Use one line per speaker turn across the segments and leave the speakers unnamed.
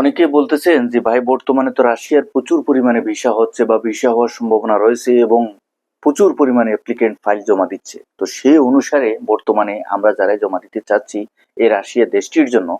অনেকে বলতেছেন যে, ভাই, বর্তমানে তো রাশিয়ার প্রচুর পরিমাণে ভিসা হচ্ছে বা ভিসা হওয়ার সম্ভাবনা রয়েছে এবং প্রচুর পরিমাণে অ্যাপ্লিকেন্ট ফাইল জমা দিচ্ছে। তো সেই অনুসারে বর্তমানে আমরা যারাই জমা দিতে চাচ্ছি, এই রাশিয়া দেশটির জন্য,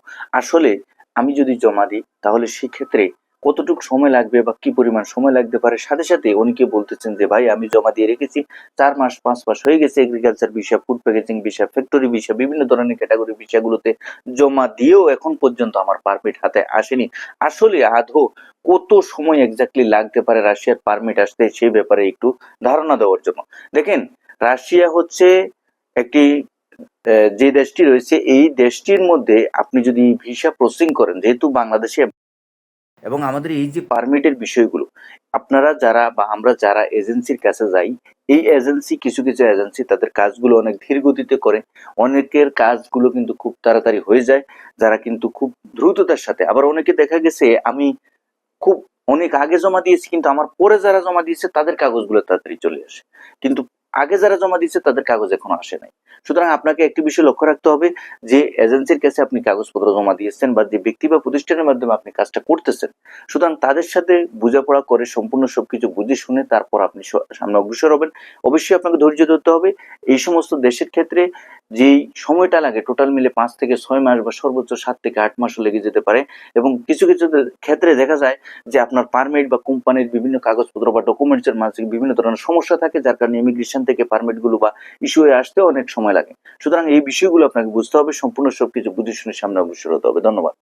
আসলে আমি যদি জমা দিই, তাহলে সেক্ষেত্রে কতটুকু সময় লাগবে বা কি পরিমাণ সময় লাগতে পারে? সাথে সাথে অনেকে বলতেছেন যে, ভাই, আমি জমা দিয়ে রেখেছি। চার মাস, পাঁচ মাস হয়ে গেছে এগ্রিকালচার বিষয় ফুড প্যাকেজিং বিষয় ফ্যাক্টরি বিষয় বিভিন্ন ধরনের ক্যাটাগরি বিষয়গুলোতে জমা দিয়েও এখন পর্যন্ত আমার পারমিট হাতে আসেনি। আসলে আদৌ কত সময় এক্স্যাক্টলি লাগতে পারে রাশিয়ার পারমিট আসতে সেই ব্যাপারে একটু ধারণা দেওয়ার জন্য। দেখেন, রাশিয়া হচ্ছে একটি যে দেশটি রয়েছে, এই দেশটির মধ্যে আপনি যদি ভিসা প্রসেসিং করেন, যেহেতু বাংলাদেশে এবং আমাদের এই যে পারমিটের বিষয়গুলো, আপনারা যারা বা আমরা যারা এজেন্সির কাছে যাই, এই এজেন্সি কিছু কিছু এজেন্সি তাদের কাজগুলো অনেক ধীর গতিতে করে। অনেকের কাজগুলো কিন্তু খুব তাড়াতাড়ি হয়ে যায়, যারা কিন্তু খুব দ্রুততার সাথে। আবার অনেকে দেখা গেছে, আমি খুব অনেক আগে জমা দিয়েছি, কিন্তু আমার পরে যারা জমা দিয়েছে, তাদের কাগজগুলো তাড়াতাড়ি চলে আসে। কিন্তু আগে যারা জমা দিয়েছে তাদের কাগজ এখনও আসে নাই। সুতরাং আপনাকে একটি বিষয় লক্ষ্য রাখতে হবে যে এজেন্সির কাছে আপনি কাগজপত্র জমা দিয়েছেন বা যে ব্যক্তি বা প্রতিষ্ঠানের মাধ্যমে আপনি কাজটা করতেছেন, সুতরাং তাদের সাথে বোঝাপড়া করে সম্পূর্ণ সবকিছু বুঝে শুনে তারপর আপনি সামনে অগ্রসর হবেন। অবশ্যই আপনাকে ধৈর্য ধরতে হবে। এই সমস্ত দেশের ক্ষেত্রে যেই সময়টা লাগে টোটাল মিলে পাঁচ থেকে ছয় মাস বা সর্বোচ্চ সাত থেকে আট মাসও লেগে যেতে পারে এবং কিছু কিছু ক্ষেত্রে দেখা যায় যে আপনার পারমিট বা কোম্পানির বিভিন্ন কাগজপত্র বা ডকুমেন্টস এর মাঝে বিভিন্ন ধরনের সমস্যা থাকে, যার কারণে ইমিগ্রেশন থেকে পারমিটগুলো বা ইস্যু হয়ে আসতে অনেক সময় লাগে। সুতরাং এই বিষয়গুলো আপনাকে বুঝতে হবে, সম্পূর্ণ সবকিছু বুঝে শুনে সামনে অগ্রসর হতে হবে। ধন্যবাদ।